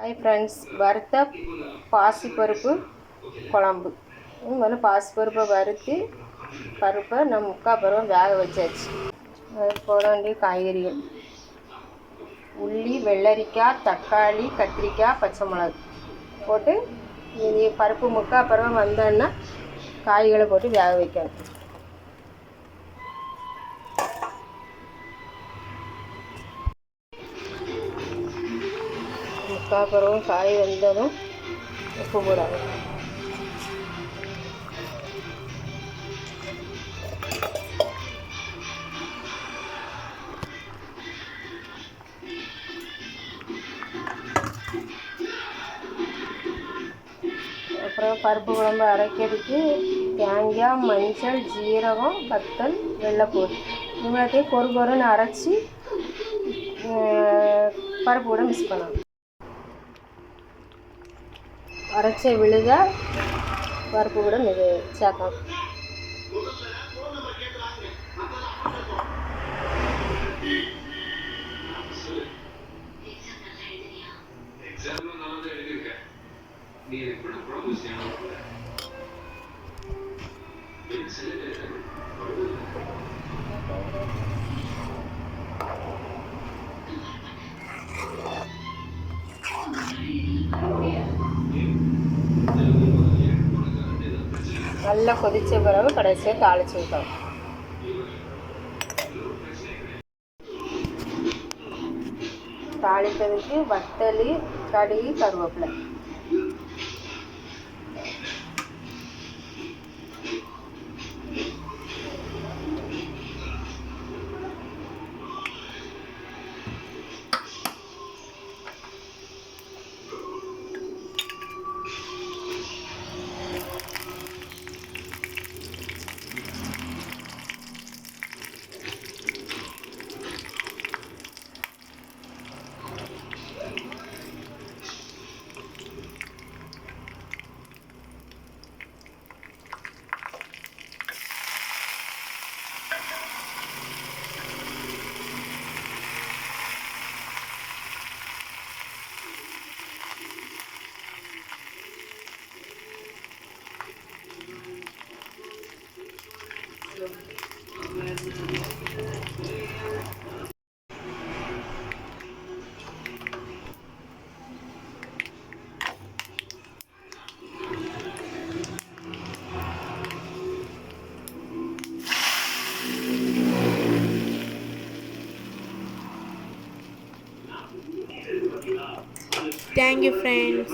Hi friends வறுத்த பாசிப்பருப்பு குழம்பு. முதல்ல பாசிப்பருப்பை வறுத்து பருப்பை நம்ம முக்கால் பருவம் வேக வச்சாச்சு. அது போட வேண்டிய காய்கறிகள். உள்ளி வெள்ளரிக்காய் தக்காளி கத்திரிக்காய் பச்சை மிளகு போட்டு பருப்பு முக்கால் பருவம் வந்தோன்னா காய்களை போட்டு வேக வைக்கணும். முக்கால் காய் வெந்ததும் உப்பு போடணும் அப்புறம் பருப்பு குழம்பு அரைக்கிறதுக்கு தேங்காய் மஞ்சள் ஜீரகம் வத்தல் வெள்ளைப்பூடு இவ்வளோத்தையும் கொரு கொருன்னு அரைச்சி பருப்பு கூட மிக்ஸ் பண்ணணும் அரைச்ச விழுத பருப்பு கூட இது சேர்க்கலாம் Thank you. நல்லா கொதிச்ச பிறகு கடைசியாக தாளிச்சு ஊற்றணும் தாளிக்கிறதுக்கு வத்தல் கடுகு கருவேப்பிலை Thank you, friends.